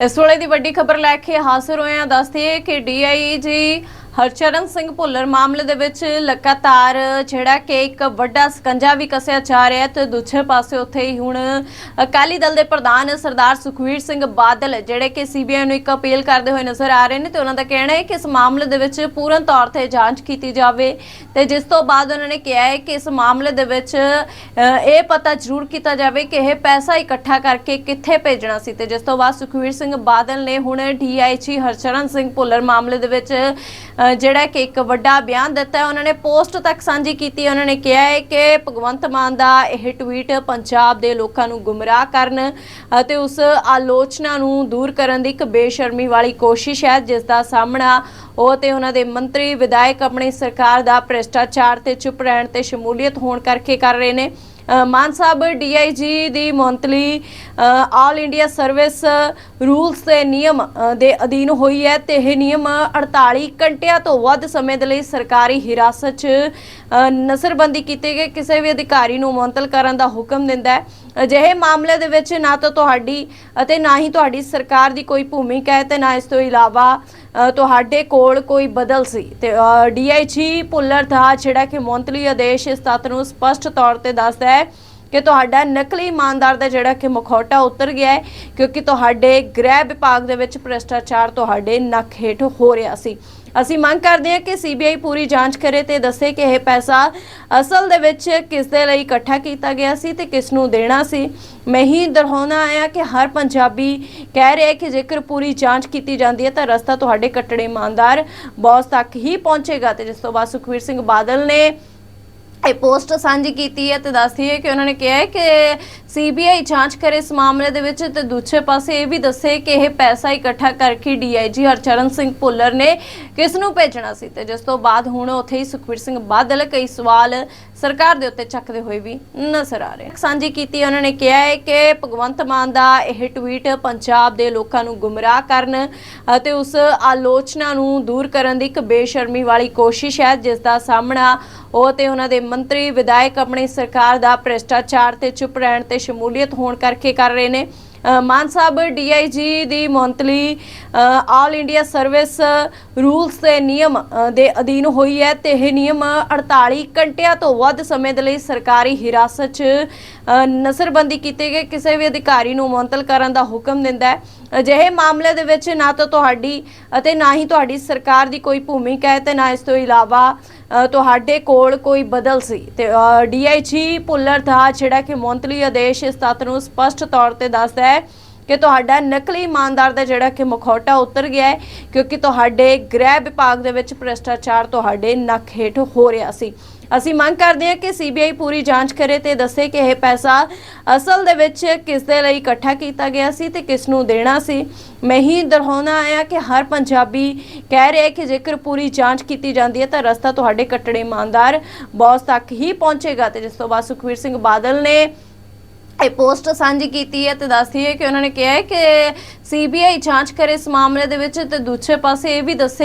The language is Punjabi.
ਇਸ ਵੇਲੇ ਦੀ ਵੱਡੀ ਖਬਰ ਲੈ ਕੇ ਹਾਜ਼ਰ ਹੋਏ ਆ ਦੱਸਦੇ ਕਿ ਡੀਆਈਜੀ ਹਰਚਰਨ ਸਿੰਘ ਭੁੱਲਰ ਮਾਮਲੇ ਦੇ ਵਿੱਚ ਲਗਾਤਾਰ ਜਿਹੜਾ ਕਿ ਇੱਕ ਵੱਡਾ ਸਕੰਜਾ ਵੀ ਕੱਸਿਆ ਜਾ ਰਿਹਾ ਹੈ ਤੇ ਦੂਜੇ ਪਾਸੇ ਉੱਥੇ ਹੀ ਹੁਣ ਅਕਾਲੀ ਦਲ ਦੇ ਪ੍ਰਧਾਨ ਸਰਦਾਰ ਸੁਖਵੀਰ ਸਿੰਘ ਬਾਦਲ, ਜਿਹੜੇ ਕਿ ਸੀਬੀਆਈ ਨੂੰ ਇੱਕ ਅਪੀਲ ਕਰਦੇ ਹੋਏ ਨਜ਼ਰ ਆ ਰਹੇ ਨੇ ਤੇ ਉਹਨਾਂ ਦਾ ਕਹਿਣਾ ਹੈ ਕਿ ਇਸ ਮਾਮਲੇ ਦੇ ਵਿੱਚ ਪੂਰਨ ਤੌਰ ਤੇ ਜਾਂਚ ਕੀਤੀ ਜਾਵੇ ਤੇ ਜਿਸ ਤੋਂ ਬਾਅਦ ਉਹਨਾਂ ਨੇ ਕਿਹਾ ਹੈ ਕਿ ਇਸ ਮਾਮਲੇ ਦੇ ਵਿੱਚ ਇਹ ਪਤਾ ਜ਼ਰੂਰ ਕੀਤਾ ਜਾਵੇ ਕਿ ਇਹ ਪੈਸਾ ਇਕੱਠਾ ਕਰਕੇ ਕਿੱਥੇ ਭੇਜਣਾ ਸੀ ਤੇ ਜਿਸ ਤੋਂ ਬਾਅਦ ਸੁਖਵੀਰ ਸਿੰਘ ਬਾਦਲ ਨੇ ਹੁਣ ਡੀਆਈਜੀ ਹਰਚਰਨ ਸਿੰਘ ਭੁੱਲਰ ਮਾਮਲੇ ਦੇ ਵਿੱਚ ਜਿਹੜਾ ਕਿ ਇੱਕ ਵੱਡਾ ਬਿਆਨ ਦਿੱਤਾ ਹੈ, ਉਹਨਾਂ ਨੇ ਪੋਸਟ ਤੱਕ ਸਾਂਝੀ ਕੀਤੀ ਉਹਨਾਂ ਨੇ ਕਿਹਾ ਹੈ ਕਿ ਭਗਵੰਤ ਮਾਨ ਦਾ ਇਹ ਟਵੀਟ ਪੰਜਾਬ ਦੇ ਲੋਕਾਂ ਨੂੰ ਗੁੰਮਰਾਹ ਕਰਨ ਅਤੇ ਉਸ ਆਲੋਚਨਾ ਨੂੰ ਦੂਰ ਕਰਨ ਦੀ ਇੱਕ ਬੇਸ਼ਰਮੀ ਵਾਲੀ ਕੋਸ਼ਿਸ਼ ਹੈ, ਜਿਸ ਦਾ ਸਾਹਮਣਾ ਉਹ ਤੇ ਉਹਨਾਂ ਦੇ ਮੰਤਰੀ, ਵਿਧਾਇਕ, ਆਪਣੀ ਸਰਕਾਰ ਦਾ ਭ੍ਰਿਸ਼ਟਾਚਾਰ ਤੇ ਚੁੱਪ ਰਹਿਣ ਤੇ ਸ਼ਮੂਲੀਅਤ ਹੋਣ ਕਰਕੇ ਕਰ ਰਹੇ ਨੇ। ਮਾਨ ਸਾਹਿਬ ਡੀਆਈਜੀ ਦੀ monthly all India service rules ਦੇ ਨਿਯਮ ਦੇ ਅਧੀਨ ਹੋਈ ਹੈ ਤੇ ਇਹ ਨਿਯਮ 48 ਘੰਟਿਆਂ ਤੋਂ ਵੱਧ ਸਮੇਂ ਦੇ ਲਈ ਸਰਕਾਰੀ ਹਿਰਾਸਤ 'ਚ ਨਜ਼ਰਬੰਦੀ ਕੀਤੇ ਗਏ ਕਿਸੇ ਵੀ ਅਧਿਕਾਰੀ ਨੂੰ ਮੁਅੰਤਲ ਕਰਨ ਦਾ ਹੁਕਮ ਦਿੰਦਾ ਹੈ। ਅਜਿਹੇ ਮਾਮਲੇ ਦੇ ਵਿੱਚ ਨਾ ਤਾਂ ਤੁਹਾਡੀ ਅਤੇ ਨਾ ਹੀ ਤੁਹਾਡੀ ਸਰਕਾਰ ਦੀ ਕੋਈ ਭੂਮਿਕਾ ਹੈ ਤੇ ਨਾ ਇਸ ਤੋਂ ਇਲਾਵਾ ਤੁਹਾਡੇ ਕੋਲ ਕੋਈ ਬਦਲ ਸੀ। ਤੇ ਡੀਆਈਜੀ ਭੁੱਲਰ ਦਾ ਜਿਹੜਾ ਕਿ ਮੰਤਰੀ ਆਦੇਸ਼ ਇਸ ਤੱਤ ਨੂੰ ਸਪਸ਼ਟ ਤੌਰ ਤੇ ਦੱਸਦਾ ਹੈ ਕਿ ਤੁਹਾਡਾ ਨਕਲੀ ਇਮਾਨਦਾਰ ਦਾ ਜਿਹੜਾ ਕਿ ਮੁਖੌਟਾ ਉਤਰ ਗਿਆ ਹੈ, ਕਿਉਂਕਿ ਤੁਹਾਡੇ ਗ੍ਰਹਿ ਵਿਭਾਗ ਦੇ ਵਿੱਚ ਭ੍ਰਿਸ਼ਟਾਚਾਰ ਤੁਹਾਡੇ ਨੱਕ ਹੇਠ ਹੋ ਰਿਹਾ ਸੀ। ਅਸੀਂ ਮੰਗ ਕਰਦੇ ਹਾਂ ਕਿ ਸੀਬੀਆਈ ਪੂਰੀ ਜਾਂਚ ਕਰੇ ਤੇ ਦੱਸੇ ਕਿ ਇਹ ਪੈਸਾ ਅਸਲ ਦੇ ਵਿੱਚ ਕਿਸ ਦੇ ਲਈ ਇਕੱਠਾ ਕੀਤਾ ਗਿਆ ਸੀ ਤੇ ਕਿਸ ਨੂੰ ਦੇਣਾ ਸੀ। ਮੈਂ ਹੀ ਦਰਹਾਉਣਾ ਆਇਆ ਕਿ ਹਰ ਪੰਜਾਬੀ ਕਹਿ ਰਿਹਾ ਕਿ ਜੇਕਰ ਪੂਰੀ ਜਾਂਚ ਕੀਤੀ ਜਾਂਦੀ ਹੈ ਤਾਂ ਰਸਤਾ ਤੁਹਾਡੇ ਕੱਟੜੇ ਇਮਾਨਦਾਰ ਬੌਸ ਤੱਕ ਹੀ ਪਹੁੰਚੇਗਾ ਤੇ ਜਿਸ ਤੋਂ ਬਾਅਦ ਸੁਖਵੀਰ ਸਿੰਘ ਬਾਦਲ ਨੇ ਇਹ ਪੋਸਟ ਸਾਂਝੀ ਕੀਤੀ ਹੈ ਤੇ ਦੱਸਦੀ ਹੈ ਕਿ ਉਹਨਾਂ ਨੇ ਕਿਹਾ ਹੈ ਕਿ ਸੀਬੀਆਈ ਜਾਂਚ ਕਰੇ ਇਸ ਮਾਮਲੇ ਦੇ ਵਿੱਚ ਤੇ ਦੂਜੇ ਪਾਸੇ ਇਹ ਵੀ ਦੱਸੇ ਕਿ ਇਹ ਪੈਸਾ ਇਕੱਠਾ ਕਰਕੇ ਡੀਆਈਜੀ ਹਰਚਰਨ ਸਿੰਘ ਭੁੱਲਰ ਨੇ ਕਿਸ ਨੂੰ ਭੇਜਣਾ ਸੀ ਤੇ ਜਿਸ ਤੋਂ ਬਾਅਦ ਹੁਣ ਉੱਥੇ ਹੀ ਸੁਖਵੀਰ ਸਿੰਘ ਬਾਦਲ ਕਈ ਸਵਾਲ ਸਰਕਾਰ ਦੇ ਉੱਤੇ ਚੱਕਦੇ ਹੋਏ ਵੀ ਨਜ਼ਰ ਆ ਰਹੇ ਸਾਂਝੀ ਕੀਤੀ ਉਹਨਾਂ ਨੇ ਕਿਹਾ ਹੈ ਕਿ ਭਗਵੰਤ ਮਾਨ ਦਾ ਇਹ ਟਵੀਟ ਪੰਜਾਬ ਦੇ ਲੋਕਾਂ ਨੂੰ ਗੁੰਮਰਾਹ ਕਰਨ ਅਤੇ ਉਸ ਆਲੋਚਨਾ ਨੂੰ ਦੂਰ ਕਰਨ ਦੀ ਇੱਕ ਬੇਸ਼ਰਮੀ ਵਾਲੀ ਕੋਸ਼ਿਸ਼ ਹੈ, ਜਿਸ ਦਾ ਸਾਹਮਣਾ ਉਹ ਤੇ ਉਹਨਾਂ ਦੇ ਮੰਤਰੀ, ਵਿਧਾਇਕ, ਆਪਣੀ ਸਰਕਾਰ ਦਾ ਭ੍ਰਿਸ਼ਟਾਚਾਰ ਤੇ ਚੁੱਪ ਰਹਿਣ ਤੇ ਸ਼ਮੂਲੀਅਤ ਹੋਣ ਕਰਕੇ ਕਰ ਰਹੇ ਨੇ। ਮਾਨ ਸਾਹਿਬ ਡੀਆਈਜੀ ਦੀ monthly all India service rules ਤੇ ਨਿਯਮ ਦੇ ਅਧੀਨ ਹੋਈ ਹੈ ਤੇ ਇਹ ਨਿਯਮ 48 ਘੰਟਿਆਂ ਤੋਂ ਵੱਧ ਸਮੇਂ ਦੇ ਲਈ ਸਰਕਾਰੀ ਹਿਰਾਸਤ 'ਚ ਨਜ਼ਰਬੰਦੀ ਕੀਤੇ ਗਏ। ਕਿਸੇ ਵੀ ਅਧਿਕਾਰੀ ਨੂੰ ਮੁਅੰਤਲ ਕਰਨ ਦਾ ਹੁਕਮ ਦਿੰਦਾ ਹੈ। ਅਜਿਹੇ ਮਾਮਲੇ ਦੇ ਵਿੱਚ ਨਾ ਤਾਂ ਤੁਹਾਡੀ ਅਤੇ ਨਾ ਹੀ ਤੁਹਾਡੀ ਸਰਕਾਰ ਦੀ ਕੋਈ ਭੂਮਿਕਾ ਹੈ ਤੇ ਨਾ ਇਸ ਤੋਂ ਇਲਾਵਾ ਤੁਹਾਡੇ ਕੋਲ ਕੋਈ ਬਦਲ ਸੀ? ਤੇ ਡੀਆਈਜੀ ਭੁੱਲਰ ਦਾ ਜਿਹੜਾ ਕਿ ਮੰਤਰੀ ਆਦੇਸ਼ ਇਸ ਤੱਤ ਨੂੰ ਸਪਸ਼ਟ ਤੌਰ ਤੇ ਦੱਸਦਾ ਹੈ ਕਿ ਤੁਹਾਡਾ ਨਕਲੀ ਇਮਾਨਦਾਰ ਦਾ ਜਿਹੜਾ ਕਿ ਮਖੌਟਾ ਉਤਰ ਗਿਆ ਹੈ, ਕਿਉਂਕਿ ਤੁਹਾਡੇ ਗ੍ਰਹਿ ਵਿਭਾਗ ਦੇ ਵਿੱਚ ਭ੍ਰਿਸ਼ਟਾਚਾਰ ਤੁਹਾਡੇ ਨੱਕ ਹੇਠ ਹੋ ਰਿਹਾ ਸੀ। ਅਸੀਂ ਮੰਗ ਕਰਦੇ ਹਾਂ ਕਿ ਸੀਬੀਆਈ ਪੂਰੀ ਜਾਂਚ ਕਰੇ ਤੇ ਦੱਸੇ ਕਿ ਇਹ ਪੈਸਾ ਅਸਲ ਦੇ ਵਿੱਚ ਕਿਸ ਦੇ ਲਈ ਇਕੱਠਾ ਕੀਤਾ ਗਿਆ ਸੀ ਤੇ ਕਿਸ ਨੂੰ ਦੇਣਾ ਸੀ। ਮੈਂ ਹੀ ਦਰਹਾਉਣਾ ਆਇਆ ਕਿ ਹਰ ਪੰਜਾਬੀ ਕਹਿ ਰਿਹਾ ਕਿ ਜੇਕਰ ਪੂਰੀ ਜਾਂਚ ਕੀਤੀ ਜਾਂਦੀ ਹੈ ਤਾਂ ਰਸਤਾ ਤੁਹਾਡੇ ਕੱਟੜੇ ਇਮਾਨਦਾਰ ਬੌਸ ਤੱਕ ਹੀ ਪਹੁੰਚੇਗਾ ਤੇ ਜਿਸ ਤੋਂ ਬਾਅਦ ਸੁਖਵੀਰ ਸਿੰਘ ਬਾਦਲ ਨੇ ਇਹ ਪੋਸਟ ਸਾਂਝੀ ਕੀਤੀ ਹੈ ਤੇ ਦੱਸਦੀ ਹੈ ਕਿ ਉਹਨਾਂ ਨੇ ਕਿਹਾ ਹੈ ਕਿ ਸੀਬੀਆਈ ਜਾਂਚ ਕਰੇ ਇਸ ਮਾਮਲੇ ਦੇ ਵਿੱਚ ਤੇ ਦੂਜੇ ਪਾਸੇ ਇਹ ਵੀ ਦੱਸੇ